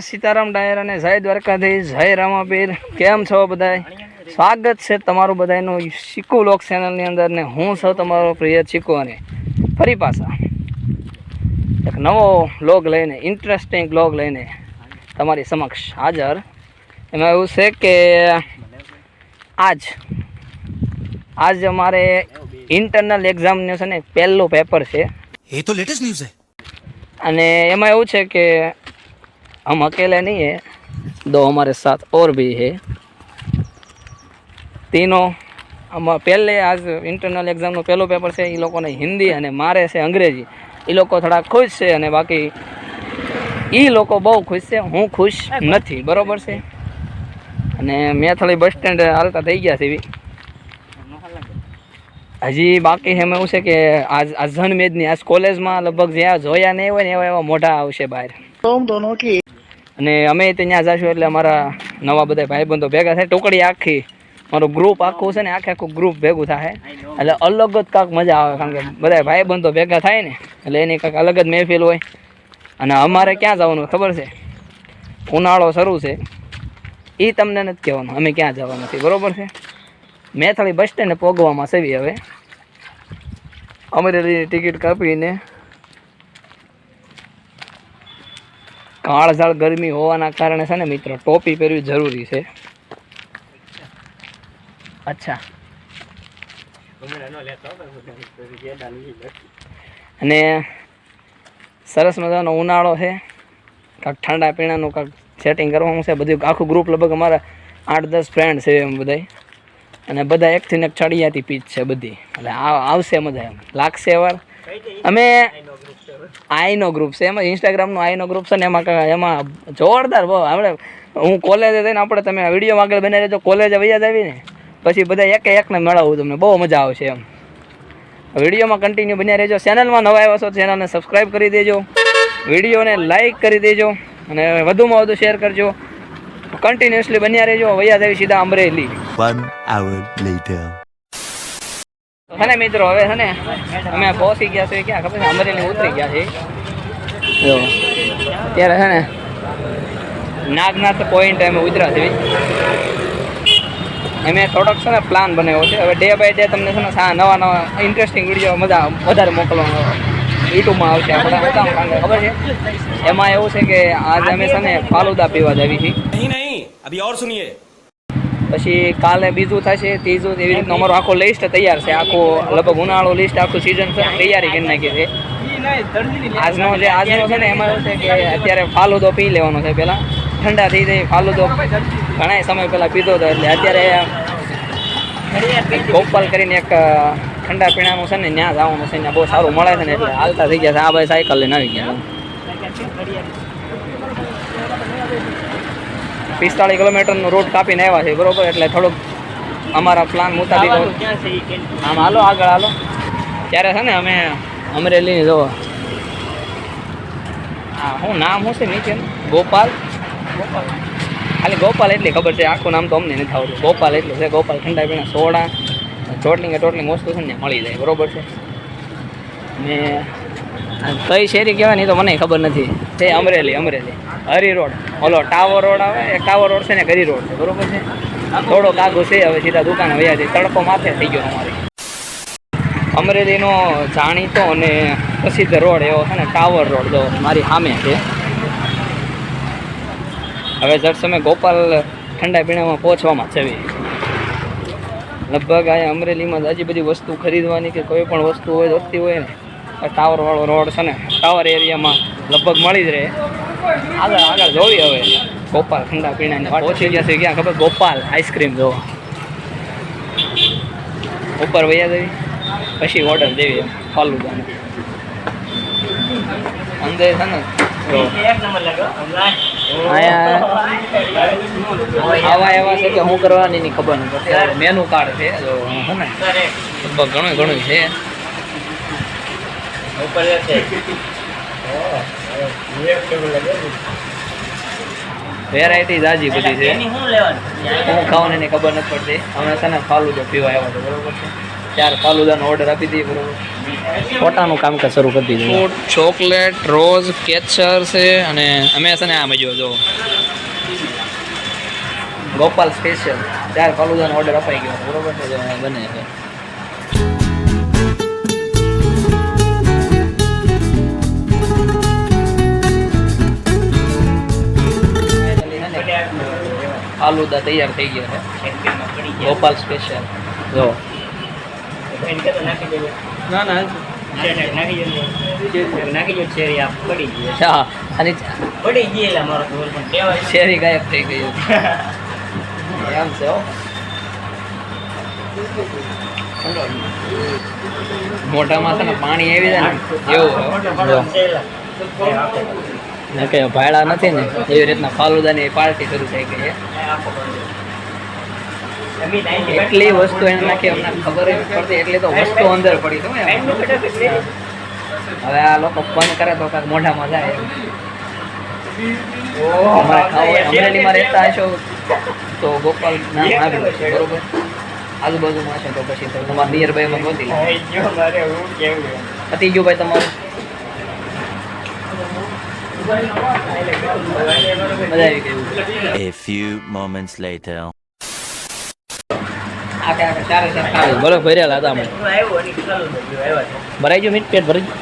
સીતારામ ડાયર અને જય દ્વારકાધીશ જય રામાપીર. કેમ છો બધા સ્વાગત છે તમારું બધાનું શીખુ લોક ચેનલની અંદર ને હું છું તમારો પ્રિય ચીકુ અને ફરી પાછા. એક નવો બ્લોગ લઈને ઇન્ટરેસ્ટિંગ બ્લોગ લઈને તમારી સમક્ષ હાજર. એમાં એવું છે કે આજ આજ અમારે ઇન્ટરનલ એક્ઝામનું છે ને પહેલું પેપર છે. એ તો લેટેસ્ટ ન્યૂઝ છે. અને એમાં એવું છે કે हम अकेले नहीं है दो हमारे साथ और भी है तीनों આમાં પહેલે આજ ઇન્ટરનલ એક્ઝામનું પહેલું પેપર છે એ લોકોને હિન્દી અને મારે છે અંગ્રેજી એ લોકો થોડા ખુશ છે અને બાકી એ લોકો બહુ ખુશ છે હું ખુશ નથી બરોબર છે અને મેં થોડી બસ સ્ટેન્ડ હાલતા થઈ ગયા છે એવી હજી બાકી એમ એવું છે કે આજ અઝન મેદની આજ કોલેજમાં લગભગ જ્યાં જોયા નહીં હોય ને એવા એવા મોઢા આવશે બહાર અને અમે ત્યાં જઈશું એટલે અમારા નવા બધા ભાઈબંધો ભેગા થાય. ટુકડી આખી, મારું ગ્રુપ આખું છે ને, આખે આખું ગ્રુપ ભેગું થાય. એટલે અલગ જ કાંક મજા આવે, કારણ કે બધા ભાઈબંધો ભેગા થાય ને, એટલે એની કાંઈક અલગ જ મહેફિલ હોય. અને અમારે ક્યાં જવાનું ખબર છે? ઉનાળો શરૂ છે. એ તમને નથી કહેવાનું, અમે ક્યાં જવાનું નથી બરોબર છે? મેથળી બસ સ્ટેન્ડે પોગવામાં સેવી હવે. અમરેલીની ટિકિટ કાપીને કાળઝાળ ગરમી હોવાના કારણે છે ને મિત્રો, ટોપી પહેરવી જરૂરી છે. અચ્છા. અને સરસ મજાનો ઉનાળો છે. કાંક ઠંડા પીણાનું કાંક સેટિંગ કરવાનું છે. બધું આખું ગ્રુપ લગભગ અમારા આઠ દસ ફ્રેન્ડ છે એમ બધાય. અને બધા એકથી ને એક ચડિયાતી પીચ છે બધી. એટલે આવશે મજા એમ. લાગશે વાર. અમે આઈનો ગ્રુપ છે. એમાં ઇન્સ્ટાગ્રામનો આઈનો ગ્રુપ છે ને એમાં એમાં જોરદાર બહુ. આપણે હું કોલેજે જઈને આપણે તમે વીડિયો આગળ બનાવી રહેજો. કોલેજે વૈયા જ ને પછી બધા એકે એકને મેળવવું તમને. બહુ મજા આવશે એમ. વિડીયોમાં કન્ટિન્યુ બન્યા રહેજો. ચેનલમાં નવા આવ્યા છો ચેનલને સબસ્ક્રાઈબ કરી દેજો. વિડીયોને લાઈક કરી દેજો. અને વધુમાં વધુ શેર કરજો. કન્ટિન્યુઅસલી બન્યા રહેજો. વૈયા દેવી સીધા અમરેલી. One આવર later. છે મિત્રો હવે છે ને અમે પહોંચી ગયા છે ક્યાં ખબર અમરેલી ઉતરી ગયા છે. ત્યારે અત્યારે છે ને નાગનાથ પોઈન્ટ અમે ઉતર્યા છે. અમે થોડોક છે ને પ્લાન બનાવ્યો છે. હવે ડે બાય ડે તમને છે ને નવા નવા ઇન્ટરેસ્ટિંગ વીડિયો મજા વધારે મોકલવાનો યુટ્યુબમાં આવશે આપણે ખબર છે? એમાં એવું છે કે આજે અમે છે ને ફાલુદા પીવા જ આવી છીએ. નહીં નહીં અભી ઓર સુનિયે. પછી કાલે બીજું થશે, ત્રીજું એવી રીતનું અમારો આખો લિસ્ટ તૈયાર છે. આખો લગભગ ઉનાળો લિસ્ટ આખું સિઝન છે તૈયારી કરી નાખી છે. આજનો જે, આજનો છે ને, એમાં છે કે અત્યારે ફાલુદો પી લેવાનો છે પહેલાં. ઠંડા થઈ જાય, ફાલુદો ઘણા સમય પહેલાં પીધો હતો, એટલે અત્યારે ગોપાલ કરીને એક ઠંડા પીણાનું છે ને, ત્યાં જવાનું છે, ત્યાં બહુ સારું મળે છે ને, એટલે હાલતા થઈ ગયા છે. આ ભાઈ સાયકલ લઈને આવી ગયા પિસ્તાળીસ કિલોમીટરનો રૂટ કાપીને આવ્યા છે બરોબર? એટલે થોડુંક અમારા પ્લાન મુતાબિક આમ હાલો આગળ હાલો. ત્યારે છે ને અમે અમરેલીની જો હા હું નામ શું છે નીચે? ગોપાલ? ગોપાલ. ખાલી ગોપાલ એટલી ખબર છે આખું નામ તો અમને નથી આવતું ગોપાલ એટલું છે ગોપાલ ઠંડા પીણા સોડા ચોટલી કે ટોટલી વસ્તુ છે ને મળી જાય બરોબર છે. ને કઈ શેરી કહેવાય ને, એ તો મને ખબર નથી. તે અમરેલી અમરેલી. હરી રોડ. ઓલો ટાવર રોડ આવે, એ ટાવર રોડ છે ને, હરી રોડ છે. બરોબર છે? થોડોક કાગો છે હવે, સીધા દુકાને વયા છે તડકો માથે થઈ ગયો અમારી. અમરેલીનો જાણીતો અને પ્રસિદ્ધ રોડ એવો છે ને, ટાવર રોડ. જો, મારી સામે છે. હવે જટ સમય ગોપાલ ઠંડા પીણામાં પહોંચવામાં છે. લગભગ આ અમરેલીમાં હજી બધી વસ્તુ ખરીદવાની કે કોઈ પણ વસ્તુ હોય વધતી હોય ને ટાવરવાળો રોડ છે ને ટાવર એરિયામાં લગભગ મળી જ રહે. આગળ આગળ જોવી હવે. ગોપાલ ઠંડા પીણાની પહોંચી ગયા છે, ક્યાં ખબર? ગોપાલ આઈસ્ક્રીમ જોવા. ઉપર વૈયા દેવી પછી ઓર્ડર દેવી એમ ફાલુદાનો અંદર છે ને આવા એવા છે કે શું કરવાની ખબર નથી. મેનુ કાર્ડ છે લગભગ ઘણું ઘણું છે. વેરાયટી જાજી બધી છે. હું ખાવાની એની ખબર નથી પડતી. અમે છે ને ફાલુદો પીવા આવ્યો હતો બરોબર છે? ચાર ફાલુદાનો ઓર્ડર આપી દઈએ બરોબર ફોટાનું કામકાજ શરૂ કરી દીધું. ફૂડ ચોકલેટ રોઝ કેચર છે અને અમે છે ને આમ મજો જો ગોપાલ સ્પેશિયલ ચાર ફાલુદાનો ઓર્ડર અપાઈ ગયો બરોબર છે? બને છે. ફાલુદા તૈયાર થઈ ગયા છે. ગોપાલ સ્પેશિયલ. જો. ના ના. હા અને શેરી ગાયબ થઈ ગયું એમ છે હો. મોઢામાં છે ને પાણી આવી જાય ને એવું. ને કે ભાડા નથી ને એવી રીતના ફાલુદાની પાર્ટી શરૂ થઈ ગઈ છે. એટલી વસ્તુ એને નાખી અમને ખબર જ પડતી એટલી તો વસ્તુ અંદર પડી તો હવે આ લોકો બંધ કરે તો કાંઈક મોઢામાં જાય. અમારે ખાવું અમરેલીમાં રહેતા હશો તો ગોપાલ નામ આવ્યું છે બરોબર? આજુબાજુમાં છે તો પછી તો તમારા નિયર બાયમાં ગોતી લો. પતી ગયું ભાઈ તમારું? A few moments later. બોલો ભરેલા હતા અમે. ભરાઈ ગયું મીઠ પેટ ભરાઈ ગયું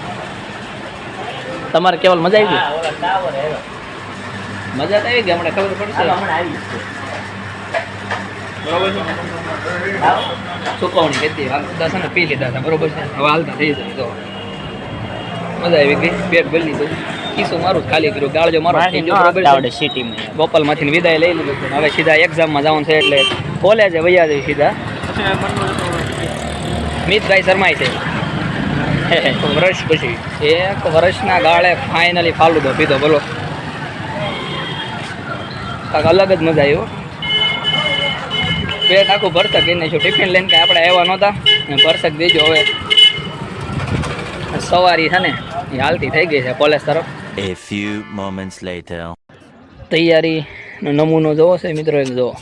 તમારે કેવલ મજા આવી ગઈ? મજા તો આવી ગઈ હમણાં ખબર પડશે બરોબર છે. સુકવણી હતી. દસ ને પી લીધા હતા. બરોબર છે. હવે હાલતા થઈ જાય તો. મજા આવી ગઈ. પેટ ભરી લીધું. ખીસું મારું ખાલી કર્યું. ગાળજો મારો ગયો, બરોબર વિદાય લઈ લીધું હવે સીધા એક્ઝામમાં જવાનું છે એટલે કોલેજે વૈયા જઈ સીધા. મિતભાઈ શર્માય છે. વર્ષ પછી. એક વર્ષના ગાળે ફાઇનલી ફાલુદો પીધો બોલો. કાંક અલગ જ મજા આવ્યો પેટ આખું ભરસક લઈને છું ટિફિન લઈને કાંઈ આપણે આવ્યા નહોતા? ભરસક દેજો હવે સવારી છે ને એ હાલતી થઈ ગઈ છે કોલેજ તરફ. A few moments later. તૈયારીનો નમૂનો જોવો છે, મિત્રો, એક જોવો.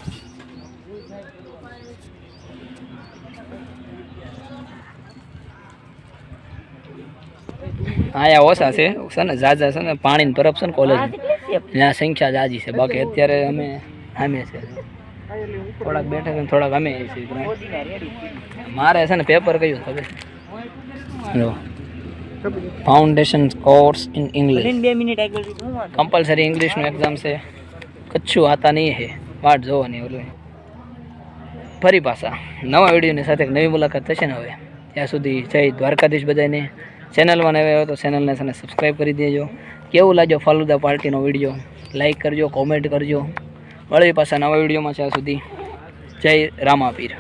આયા ઓછા છે છે ને, ઝાઝા છે ને, પાણીની તરફ છે ને કોલેજ ત્યાં સંખ્યા જાજી છે, બાકી અત્યારે અમે આમે છે. થોડાક બેઠા છે થોડાક અમે છે મારે છે ને પેપર કયું ખબર જો. Foundation course in English compulsory ઇંગ્લિશનું exam છે. કચ્છું આતા નહીં હે. વાટ જોવાની ઓલું. ફરી પાછા. નવા વિડીયોની સાથે એક નવી મુલાકાત થશે ને હવે. ત્યાં સુધી જય દ્વારકાધીશ બધાને. ચેનલમાં નવા આવ્યો તો ચેનલને સાથે સબસ્ક્રાઈબ કરી દેજો. કેવું લાગ્યો ફાલુદા પાર્ટીનો વીડિયો લાઈક કરજો કોમેન્ટ કરજો. વળી પાછા નવા વિડીયોમાં ત્યાં સુધી. જય રામાપીર.